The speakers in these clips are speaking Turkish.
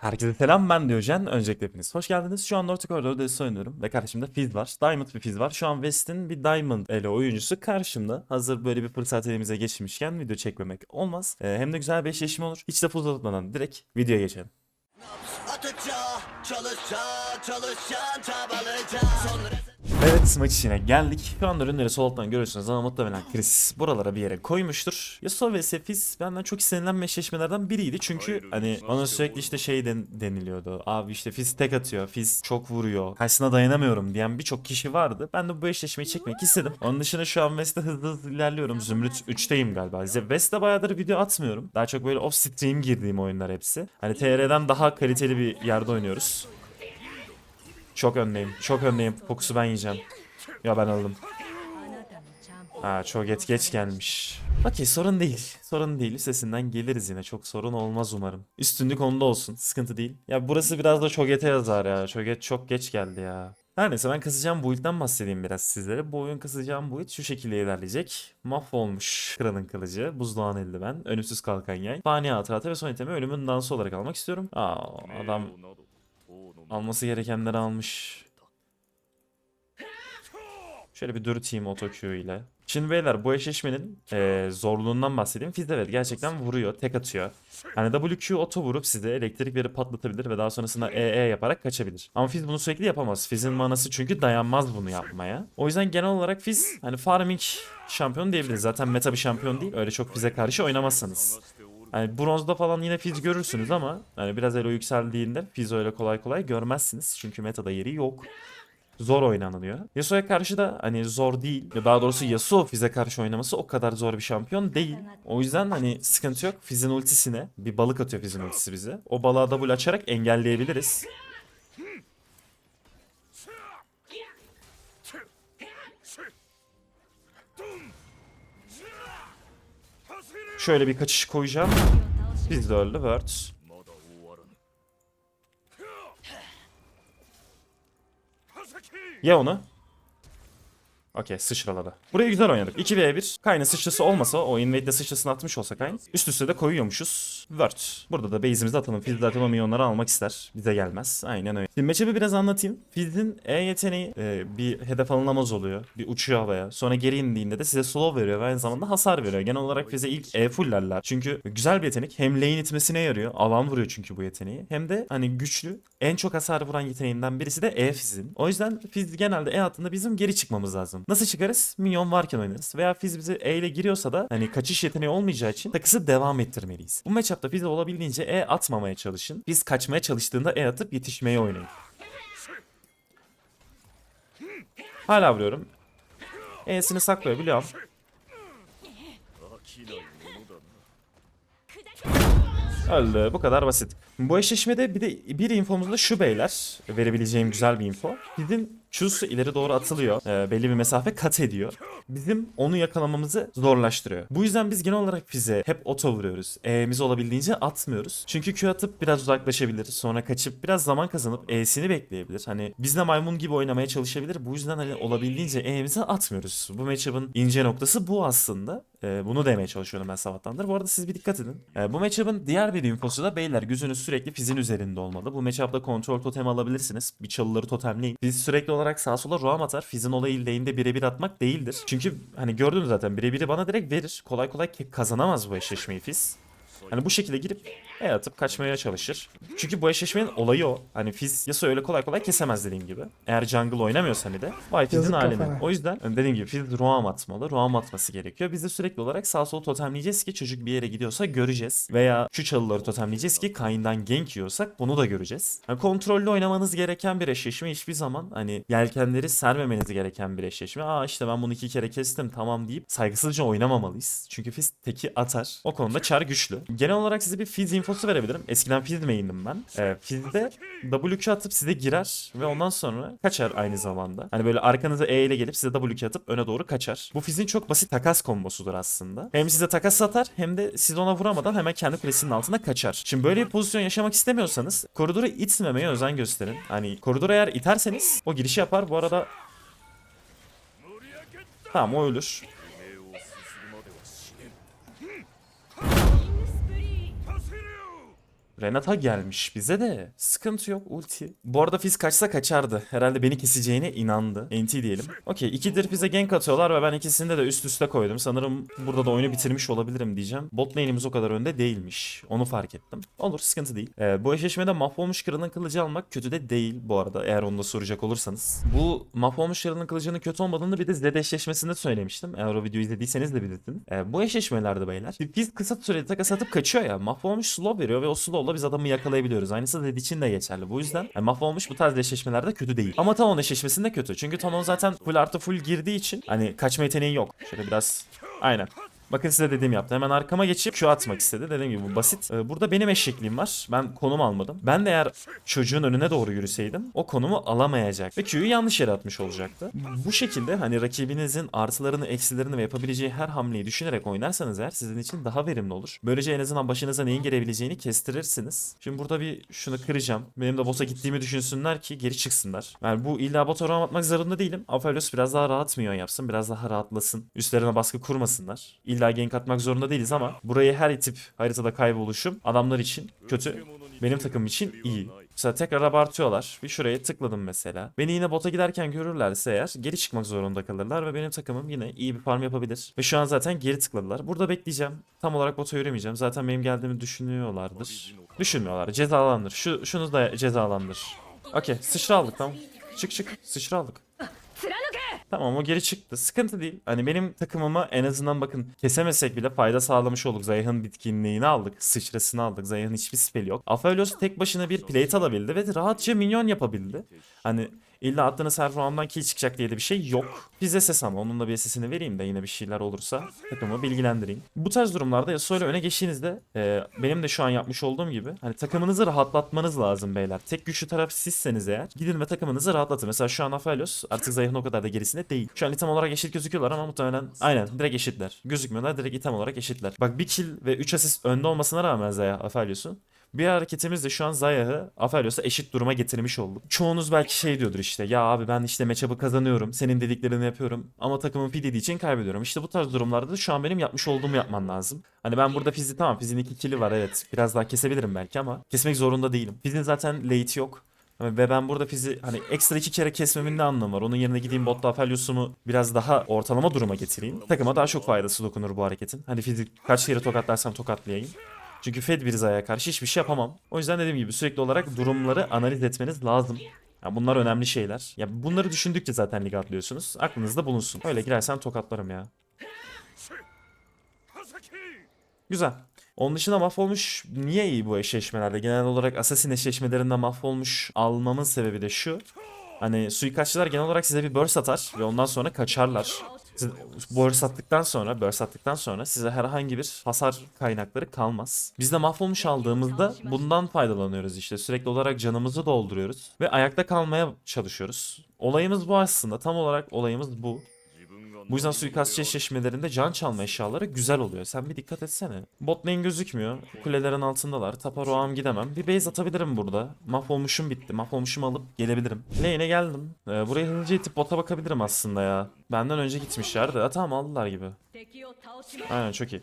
Herkese selam ben Diyojen. Öncelikle hepiniz hoş geldiniz. Şu an North Koridor'da oynuyorum ve karşımda Fizz var. Diamond bir Fizz var. Şu an West'in bir Diamond ele oyuncusu karşımda. Hazır böyle bir fırsat elimize geçmişken video çekmemek olmaz. Ee, hem de güzel bir eşleşme olur. Hiç lafı uzatmadan direkt videoya geçelim. Çalışacaksın, çabalayacaksın. Sonra Evet maç içine geldik. Şu anda ürünleri sol alttan görüyorsunuz ama muhtemelen Chris buralara bir yere koymuştur. Yasuo vs Fizz benden çok istenilen eşleşmelerden biriydi. Çünkü hani bana sürekli işte şey den- deniliyordu. Abi işte Fizz tek atıyor. Fizz çok vuruyor. Karşısına dayanamıyorum diyen birçok kişi vardı. Ben de bu eşleşmeyi çekmek istedim. Onun dışında şu an West'te hızlı hızlı ilerliyorum. Zümrüt 3'teyim galiba. West'te bayağıdır video atmıyorum. Daha çok böyle off stream girdiğim oyunlar hepsi. Hani TR'den daha kaliteli bir yerde oynuyoruz. Çok öndeyim. Çok öndeyim. Fokusu ben yiyeceğim. Ya ben aldım. Ha çok geç geç gelmiş. Okey sorun değil. Sorun değil. Üstesinden geliriz yine. Çok sorun olmaz umarım. Üstünlük onda olsun. Sıkıntı değil. Ya burası biraz da Çoget'e yazar ya. Çoget çok geç geldi ya. Her neyse ben kasacağım build'den bahsedeyim biraz sizlere. Bu oyun kasacağım build şu şekilde ilerleyecek. Mahvolmuş kralın kılıcı, buzdoğan eldiven, önümsüz kalkan yay, fani hatıratı ve son itemi ölümün dansı olarak almak istiyorum. Aa adam alması gerekenleri almış. Şöyle bir dürteyim otokü ile. Şimdi beyler bu eşleşmenin eee, zorluğundan bahsedeyim. Fizz evet gerçekten vuruyor, tek atıyor. Hani WQ oto vurup size elektrik verip patlatabilir ve daha sonrasında EE yaparak kaçabilir. Ama Fizz bunu sürekli yapamaz. Fizz'in manası çünkü dayanmaz bunu yapmaya. O yüzden genel olarak Fizz hani farming şampiyon diyebiliriz. Zaten meta bir şampiyon değil. Öyle çok Fizz'e karşı oynamazsanız. Hani bronzda falan yine Fizz görürsünüz ama hani biraz elo yükseldiğinde Fizz öyle kolay kolay görmezsiniz. Çünkü metada yeri yok zor oynanılıyor. Yasuo'ya karşı da hani zor değil. Daha doğrusu Yasuo Fizz'e karşı oynaması o kadar zor bir şampiyon değil. O yüzden hani sıkıntı yok. Fizz'in ultisine bir balık atıyor Fizz'in ultisi bize. O balığa double açarak engelleyebiliriz. Şöyle bir kaçış koyacağım. Fizz de öldü. Word. Ye onu. Okey sıçraladı. Burayı güzel oynadık. 2v1. Kayn'ın sıçrası olmasa o invade'de sıçrasını atmış olsa Kayn. Üst üste de koyuyormuşuz. Word. Burada da base'imizi atalım. Fizz zaten milyonları almak ister. Bize gelmez. Aynen öyle. Şimdi matchup'ı biraz anlatayım. Fizz'in E yeteneği e, bir hedef alınamaz oluyor. Bir uçuyor havaya. Sonra geri indiğinde de size slow veriyor ve aynı zamanda hasar veriyor. Genel olarak Fizz'e ilk E fullerler. Çünkü güzel bir yetenek. Hem lane itmesine yarıyor. Alan vuruyor çünkü bu yeteneği. Hem de hani güçlü. En çok hasar vuran yeteneğinden birisi de E Fizz'in. O yüzden Fizz genelde E hattında bizim geri çıkmamız lazım. Nasıl çıkarız? Minyon varken oynarız. Veya Fizz bize E ile giriyorsa da hani kaçış yeteneği olmayacağı için takısı devam ettirmeliyiz. Bu matchup'ta Fizz'e olabildiğince E atmamaya çalışın. Fizz kaçmaya çalıştığında E atıp yetişmeye oynayın. Hala vuruyorum. E'sini saklıyor biliyorum. Öldü. Bu kadar basit. Bu eşleşmede bir de bir infomuz da şu beyler. Verebileceğim güzel bir info. Bizim Q'su ileri doğru atılıyor. Ee, belli bir mesafe kat ediyor. Bizim onu yakalamamızı zorlaştırıyor. Bu yüzden biz genel olarak fize hep oto vuruyoruz. E'mizi olabildiğince atmıyoruz. Çünkü Q atıp biraz uzaklaşabilir. Sonra kaçıp biraz zaman kazanıp E'sini bekleyebilir. Hani bizle maymun gibi oynamaya çalışabilir. Bu yüzden hani olabildiğince E'mizi atmıyoruz. Bu matchup'ın ince noktası bu aslında. Ee, bunu demeye çalışıyorum ben sabahtandır. Bu arada siz bir dikkat edin. Ee, bu matchup'ın diğer bir infosu da beyler gözünüz sürekli fizin üzerinde olmalı. Bu matchup'ta kontrol totem alabilirsiniz. Bir çalıları totemleyin. Fiz sürekli olarak sağa sola roam atar. Fizin olayı lane'de birebir atmak değildir. Çünkü hani gördünüz zaten birebiri bana direkt verir. Kolay kolay kazanamaz bu eşleşmeyi Fiz. Hani bu şekilde girip E atıp kaçmaya çalışır. Çünkü bu eşleşmenin olayı o. Hani Fizz Yasuo öyle kolay kolay kesemez dediğim gibi. Eğer jungle oynamıyorsa hani de halini. kafana. O yüzden hani dediğim gibi Fizz roam atmalı. Roam atması gerekiyor. Biz de sürekli olarak sağ sol totemleyeceğiz ki çocuk bir yere gidiyorsa göreceğiz. Veya şu çalıları totemleyeceğiz ki Kayn'dan gank yiyorsak bunu da göreceğiz. Hani kontrollü oynamanız gereken bir eşleşme hiçbir zaman hani yelkenleri sermemeniz gereken bir eşleşme. Aa işte ben bunu iki kere kestim tamam deyip saygısızca oynamamalıyız. Çünkü Fizz teki atar. O konuda çar güçlü. Genel olarak size bir Fizz infosu verebilirim. Eskiden Fizz main'dim ben. Ee, Fizz'de WQ atıp size girer ve ondan sonra kaçar aynı zamanda. Hani böyle arkanıza E ile gelip size WQ atıp öne doğru kaçar. Bu Fizz'in çok basit takas kombosudur aslında. Hem size takas atar hem de siz ona vuramadan hemen kendi kulesinin altına kaçar. Şimdi böyle bir pozisyon yaşamak istemiyorsanız koridoru itmemeye özen gösterin. Hani koridoru eğer iterseniz o girişi yapar. Bu arada Tamam o ölür. Renata gelmiş bize de. Sıkıntı yok ulti. Bu arada Fizz kaçsa kaçardı. Herhalde beni keseceğine inandı. NT diyelim. Okey ikidir Fizz'e gank atıyorlar ve ben ikisini de üst üste koydum. Sanırım burada da oyunu bitirmiş olabilirim diyeceğim. Bot lane'imiz o kadar önde değilmiş. Onu fark ettim. Olur sıkıntı değil. Ee, bu eşleşmede mahvolmuş kralın kılıcı almak kötü de değil bu arada. Eğer onu da soracak olursanız. Bu mahvolmuş kralın kılıcının kötü olmadığını bir de Zed eşleşmesinde söylemiştim. Eğer o videoyu izlediyseniz de bilirsiniz. Ee, bu eşleşmelerde beyler. Fizz kısa sürede takas atıp kaçıyor ya. Mahvolmuş slow veriyor ve o slow'la biz adamı yakalayabiliyoruz. Aynısı Zed için de geçerli. Bu yüzden yani mahvolmuş bu tarz eşleşmelerde kötü değil. Ama Talon eşleşmesinde kötü. Çünkü Talon zaten full artı full girdiği için hani kaçma yeteneği yok. Şöyle biraz aynen. Bakın size dediğim yaptı. Hemen arkama geçip şu atmak istedi. Dediğim gibi bu basit. Ee, burada benim eşekliğim var. Ben konum almadım. Ben de eğer çocuğun önüne doğru yürüseydim o konumu alamayacak. Ve Q'yu yanlış yere atmış olacaktı. Bu şekilde hani rakibinizin artılarını, eksilerini ve yapabileceği her hamleyi düşünerek oynarsanız eğer sizin için daha verimli olur. Böylece en azından başınıza neyin gelebileceğini kestirirsiniz. Şimdi burada bir şunu kıracağım. Benim de boss'a gittiğimi düşünsünler ki geri çıksınlar. Yani bu illa bot atmak zorunda değilim. Aphelios biraz daha rahat milyon yapsın. Biraz daha rahatlasın. Üstlerine baskı kurmasınlar. İlla gank atmak zorunda değiliz ama burayı her itip haritada kayboluşum adamlar için kötü. Benim takım için iyi. Mesela tekrar abartıyorlar. Bir şuraya tıkladım mesela. Beni yine bota giderken görürlerse eğer geri çıkmak zorunda kalırlar ve benim takımım yine iyi bir farm yapabilir. Ve şu an zaten geri tıkladılar. Burada bekleyeceğim. Tam olarak bota yürümeyeceğim. Zaten benim geldiğimi düşünüyorlardır. Düşünmüyorlar. Cezalandır. Şu, şunu da cezalandır. Okey. Sıçra aldık tamam. Çık çık. Sıçra aldık. Tamam o geri çıktı. Sıkıntı değil. Hani benim takımıma en azından bakın kesemesek bile fayda sağlamış olduk. Zayah'ın bitkinliğini aldık. Sıçrasını aldık. Zayah'ın hiçbir speli yok. Aphelios tek başına bir plate alabildi ve rahatça minyon yapabildi. Hani illa attığınız her round'dan kill çıkacak diye de bir şey yok. Bize ses ama onun da bir sesini vereyim de yine bir şeyler olursa takımı bilgilendireyim. Bu tarz durumlarda Yasuo ile öne geçtiğinizde e, benim de şu an yapmış olduğum gibi hani takımınızı rahatlatmanız lazım beyler. Tek güçlü taraf sizseniz eğer gidin ve takımınızı rahatlatın. Mesela şu an Aphelios artık Zayah'ın o kadar da gerisinde değil. Şu an item olarak eşit gözüküyorlar ama muhtemelen aynen direkt eşitler. Gözükmüyorlar direkt item olarak eşitler. Bak bir kill ve 3 asist önde olmasına rağmen Zayah Aphelios'un bir hareketimizle şu an Zayah'ı Aphelios'a eşit duruma getirmiş olduk. Çoğunuz belki şey diyordur işte ya abi ben işte matchup'ı kazanıyorum. Senin dediklerini yapıyorum. Ama takımın feed için kaybediyorum. İşte bu tarz durumlarda da şu an benim yapmış olduğumu yapman lazım. Hani ben burada Fizz'i tamam Fizz'in iki kill'i var evet. Biraz daha kesebilirim belki ama kesmek zorunda değilim. Fizz'in zaten late yok. Ve ben burada Fizz'i hani ekstra iki kere kesmemin ne anlamı var? Onun yerine gideyim botta Aphelios'umu biraz daha ortalama duruma getireyim. Takıma daha çok faydası dokunur bu hareketin. Hani Fizz'i kaç kere tokatlarsam tokatlayayım. Çünkü Fed bir Zaya'ya karşı hiçbir şey yapamam. O yüzden dediğim gibi sürekli olarak durumları analiz etmeniz lazım. Ya bunlar önemli şeyler. Ya bunları düşündükçe zaten lig atlıyorsunuz. Aklınızda bulunsun. Öyle girersen tokatlarım ya. Güzel. Onun dışında mahvolmuş niye iyi bu eşleşmelerde? Genel olarak Assassin eşleşmelerinde mahvolmuş almamın sebebi de şu. Hani suikastçılar genel olarak size bir burst atar ve ondan sonra kaçarlar. Siz burst attıktan sonra, burst attıktan sonra size herhangi bir hasar kaynakları kalmaz. Biz de mahvolmuş aldığımızda bundan faydalanıyoruz işte. Sürekli olarak canımızı dolduruyoruz ve ayakta kalmaya çalışıyoruz. Olayımız bu aslında. Tam olarak olayımız bu. Bu yüzden suikastçı eşleşmelerinde can çalma eşyaları güzel oluyor. Sen bir dikkat etsene. Bot lane gözükmüyor. Kulelerin altındalar. Tapa roam gidemem. Bir base atabilirim burada. Mahvolmuşum bitti. Mahvolmuşum alıp gelebilirim. Lane'e geldim. Ee, buraya hızlıca itip bota bakabilirim aslında ya. Benden önce gitmişler de. Ha, tamam aldılar gibi. Aynen çok iyi.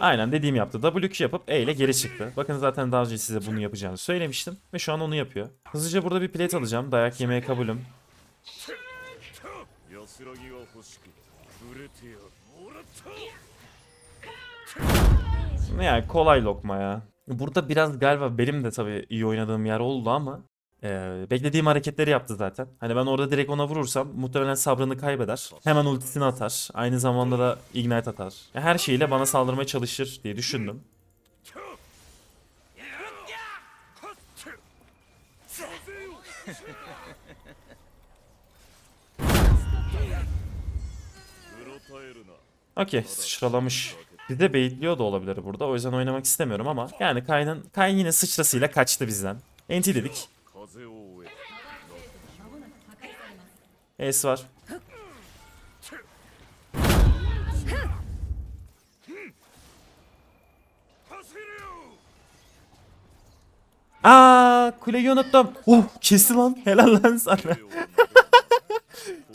Aynen dediğim yaptı. WQ yapıp E ile geri çıktı. Bakın zaten daha önce size bunu yapacağını söylemiştim. Ve şu an onu yapıyor. Hızlıca burada bir plate alacağım. Dayak yemeye kabulüm. Yani kolay lokma ya. Burada biraz galiba benim de tabii iyi oynadığım yer oldu ama eee, beklediğim hareketleri yaptı zaten. Hani ben orada direkt ona vurursam muhtemelen sabrını kaybeder. Hemen ultisini atar. Aynı zamanda da ignite atar. Her şeyiyle bana saldırmaya çalışır diye düşündüm. Okey sıçralamış. Bir de baitliyor da olabilir burada. O yüzden oynamak istemiyorum ama yani Kayn'ın Kayn yine sıçrasıyla kaçtı bizden. Enti dedik. Ace var. Aa kuleyi unuttum. Oh kesti lan. Helal lan sana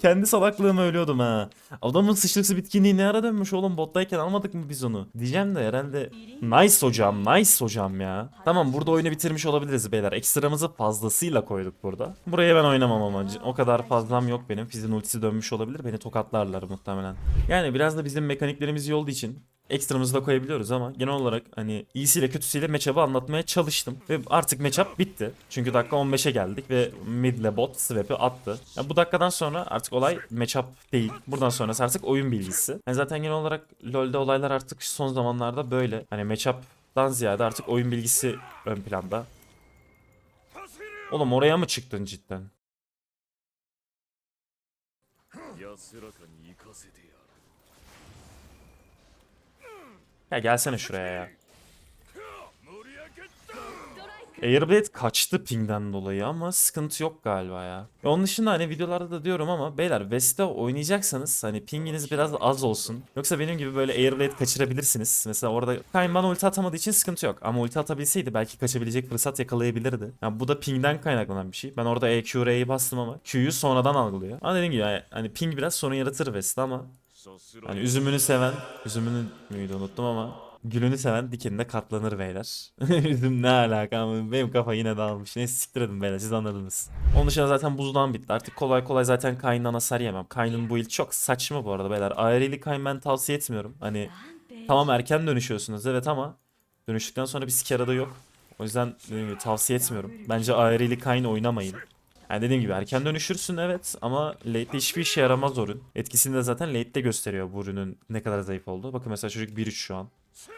kendi salaklığıma ölüyordum ha. Adamın sıçrısı bitkinliği ne ara dönmüş oğlum bottayken almadık mı biz onu? Diyeceğim de herhalde nice hocam nice hocam ya. Tamam burada oyunu bitirmiş olabiliriz beyler. Ekstramızı fazlasıyla koyduk burada. Buraya ben oynamam ama o kadar fazlam yok benim. Fizz'in ultisi dönmüş olabilir beni tokatlarlar muhtemelen. Yani biraz da bizim mekaniklerimiz iyi olduğu için ekstramızı da koyabiliyoruz ama genel olarak hani iyisiyle kötüsüyle matchup'ı anlatmaya çalıştım. Ve artık matchup bitti. Çünkü dakika 15'e geldik ve mid ile bot swap'i attı. Ya bu dakikadan sonra artık olay matchup değil. Buradan sonrası artık oyun bilgisi. Yani zaten genel olarak LoL'de olaylar artık son zamanlarda böyle. Hani matchup'dan ziyade artık oyun bilgisi ön planda. Oğlum oraya mı çıktın cidden? Ya gelsene şuraya ya. Airblade kaçtı pingden dolayı ama sıkıntı yok galiba ya. Onun dışında hani videolarda da diyorum ama beyler Vesta oynayacaksanız hani pinginiz biraz az olsun. Yoksa benim gibi böyle Airblade kaçırabilirsiniz. Mesela orada Kayn bana ulti atamadığı için sıkıntı yok. Ama ulti atabilseydi belki kaçabilecek fırsat yakalayabilirdi. Yani bu da pingden kaynaklanan bir şey. Ben orada EQR'yi bastım ama Q'yu sonradan algılıyor. Ama dediğim gibi yani, hani ping biraz sorun yaratır Vesta ama Hani üzümünü seven, üzümünü müydü unuttum ama gülünü seven dikenine katlanır beyler. Üzüm ne alaka ama benim kafa yine dağılmış. Neyse siktir edin beyler siz anladınız. Onun dışında zaten buzdan bitti. Artık kolay kolay zaten Kayn'dan hasar yemem. Kayn'ın bu il çok saçma bu arada beyler. ARL'i Kayn ben tavsiye etmiyorum. Hani tamam erken dönüşüyorsunuz evet ama dönüştükten sonra bir sikara da yok. O yüzden dediğim gibi tavsiye etmiyorum. Bence ARL'i Kayn oynamayın. Yani dediğim gibi erken dönüşürsün evet ama late'de hiçbir işe yaramaz o ürün. Etkisini de zaten late'de gösteriyor bu ürünün ne kadar zayıf olduğu. Bakın mesela çocuk 1-3 şu an.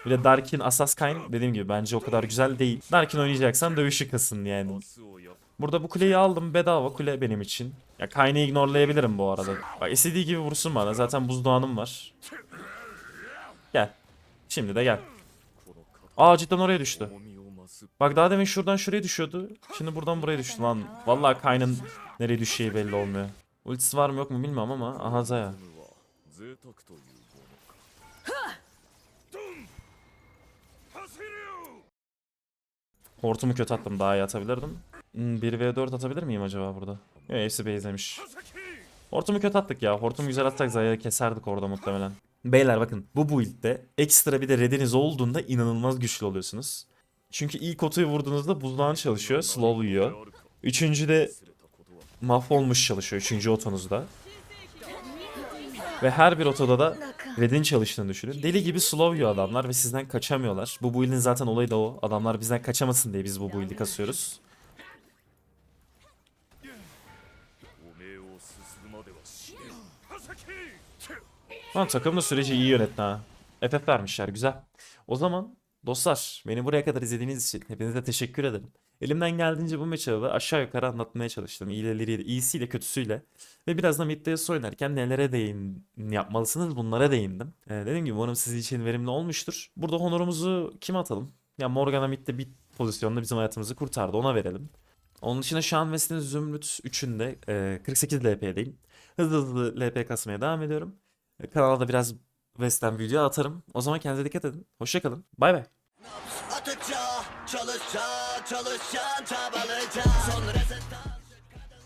Bir de Darkin Asas Kayn dediğim gibi bence o kadar güzel değil. Darkin oynayacaksan dövüş yıkasın yani. Burada bu kuleyi aldım bedava kule benim için. Ya Kayn'ı ignorlayabilirim bu arada. Bak istediği gibi vursun bana zaten buzdağınım var. Gel. Şimdi de gel. Aa cidden oraya düştü. Bak daha demin şuradan şuraya düşüyordu. Şimdi buradan buraya düştü lan. Vallahi kaynın nereye düşeceği belli olmuyor. Ultisi var mı yok mu bilmiyorum ama. Aha Zaya. Hortumu kötü attım daha iyi atabilirdim. Hmm, 1v4 atabilir miyim acaba burada? Yok hepsi base'lemiş. Hortumu kötü attık ya. Hortumu güzel atsak Zaya'yı keserdik orada muhtemelen. Beyler bakın bu build'de ekstra bir de rediniz olduğunda inanılmaz güçlü oluyorsunuz. Çünkü ilk otoyu vurduğunuzda buzdağın çalışıyor. Slowluyor. Üçüncü de mahvolmuş çalışıyor. Üçüncü otonuzda. Ve her bir otoda da Red'in çalıştığını düşünün. Deli gibi slow yiyor adamlar ve sizden kaçamıyorlar. Bu build'in zaten olayı da o. Adamlar bizden kaçamasın diye biz bu build'i kasıyoruz. Lan takım da süreci iyi yönetti ha. FF vermişler güzel. O zaman dostlar beni buraya kadar izlediğiniz için hepinize teşekkür ederim. Elimden geldiğince bu matchup'ı aşağı yukarı anlatmaya çalıştım. İyileriyle, iyisiyle kötüsüyle. Ve biraz da Mid DS oynarken nelere değin yapmalısınız bunlara değindim. Ee, dediğim gibi umarım sizin için verimli olmuştur. Burada honorumuzu kime atalım? Ya Morgana Mid'de bir pozisyonda bizim hayatımızı kurtardı ona verelim. Onun dışında şu an West'in Zümrüt 3'ünde e, 48 LP'deyim. Hızlı hızlı LP kasmaya devam ediyorum. E, Kanala da biraz West'ten video atarım. O zaman kendinize dikkat edin. Hoşçakalın. Bay bay. Atacağım çalışacağım çalışacağım çabalayacağım Sonra